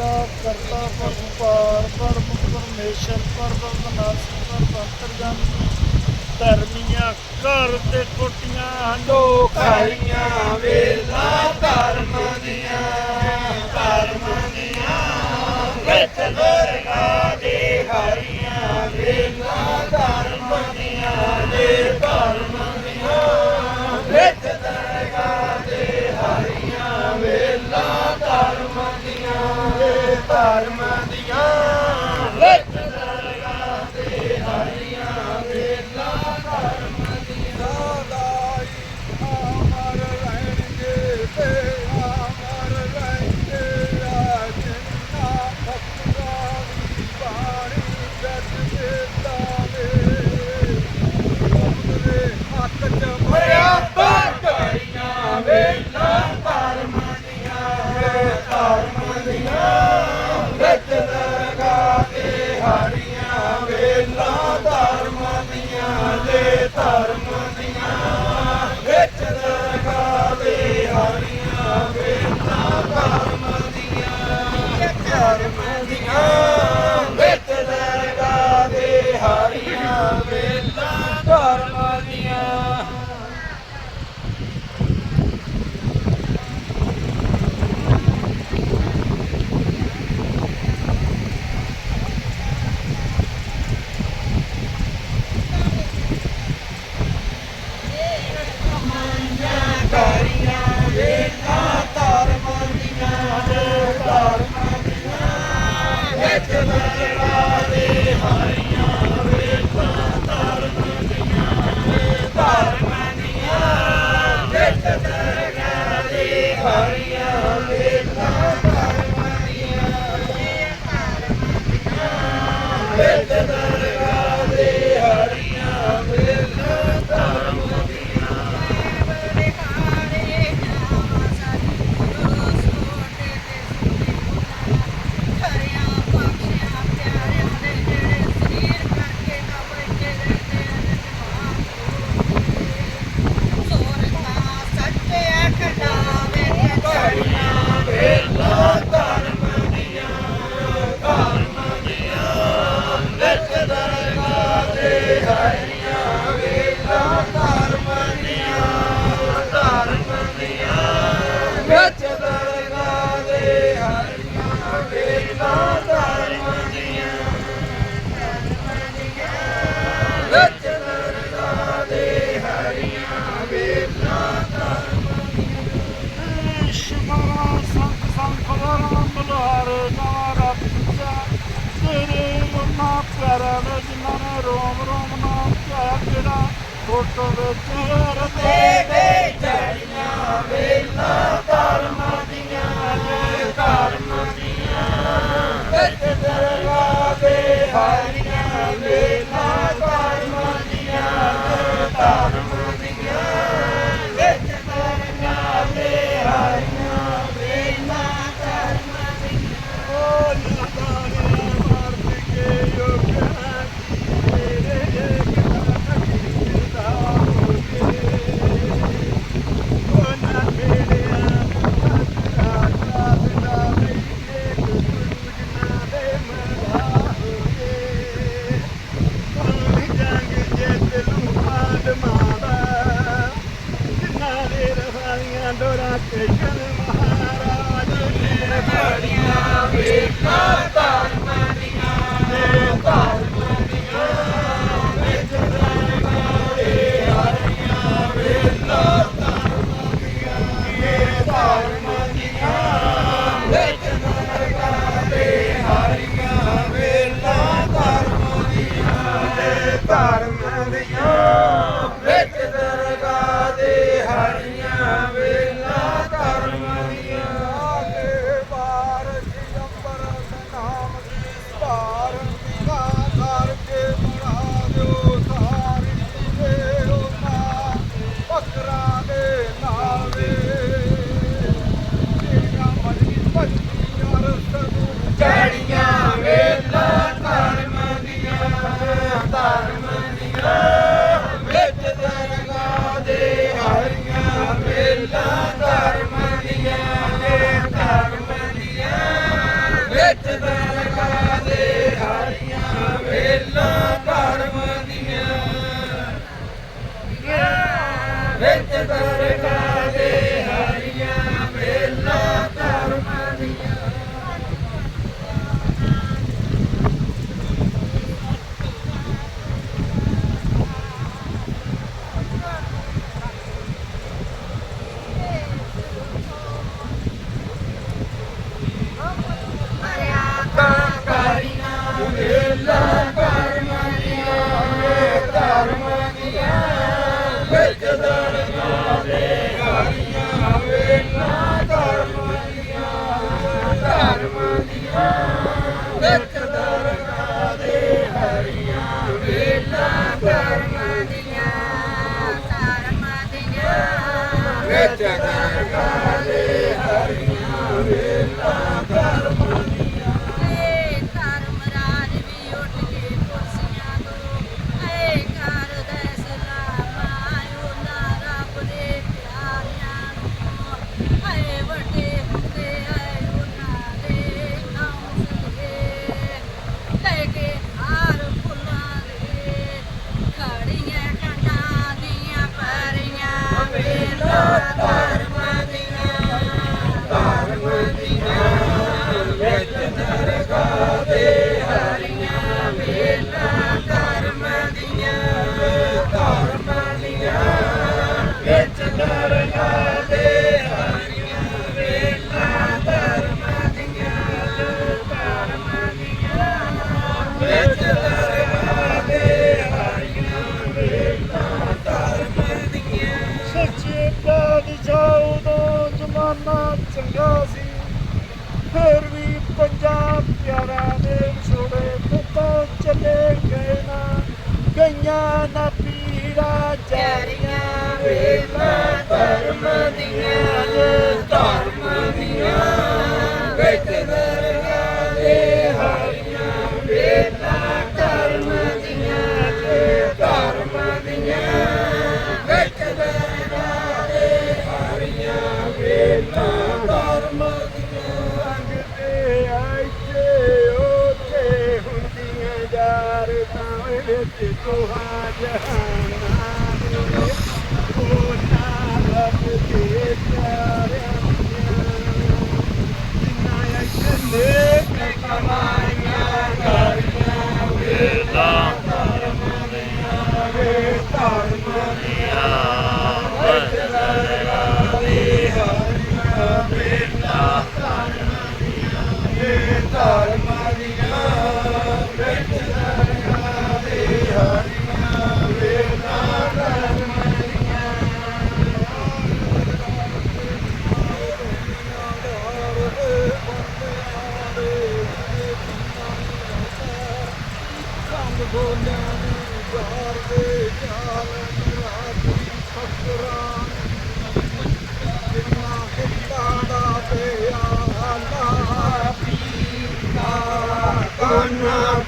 ਕਾ ਕਰਤਾ ਪਰਪਾਰ ਪਰਮ ਪਰਮੇਸ਼ਰ ਪਰਮ ਨਾਸੀ ਪਰਮੰਤਰਗੰਮ ਧਰਮੀਆਂ ਘਰ ਤੇ ਕੋਟੀਆਂ ਹੰਡੋ ਖਾਈਆਂ ਧਰਮ ਦੀ ਵਿੱਚ ਦਰਗਾਹ ਦੇ ਹਰੀਆਂ ਵੇਲਾ ਧਰਮ ਦੀਆਂ ਵਿੱਚ ਦਰਗਾਹ ਦੇ ਹਰੀਆਂ ਵੇਲਾ ਸ਼ਮਰਾ ਸੰਤ ਸੰਖਵਰ ਬਲਹਾਰ ਨਾਰਾ ਪਿੱਛਾ ਤੇਰੇ ਮਨਾ ਕਰਨ ਜਿਨਾਂ ਰੋਮ ਰੋਮ ਨਾਮ ਕਿਆ ਕਿਹੜਾ ਫੋਟੋ ਵਿੱਚ ਰਤੇ ਵਿੱਚ ਜੜੀਆਂ ਵੇਲਾ 嗨 ਜ਼ਮਾਨਾ ਚੰਗਾ ਸੀ। ਫਿਰ ਵੀ ਪੰਜਾਬ ਪਿਆਰਾ ਦੇ ਛੋੜੇ ਪੁੱਤਾਂ ਚਲੇ ਗਏ ਨਾ। ਗਈਆਂ ਨਾ ਪੀੜਾ, ਜਾਰੀਆਂ ਵੇਲਾ ਧਰਮ Come on. ਬੋਲਿਆ ਜਹਾਰ ਦੇ ਜਹਾਰ ਰਾਤੀ ਫਕਰਾਂ ਜਿਨਾ ਹਿੱਤਾੜਾ ਪਿਆ ਨਾ ਪੀਤਾ ਕੰਨਾ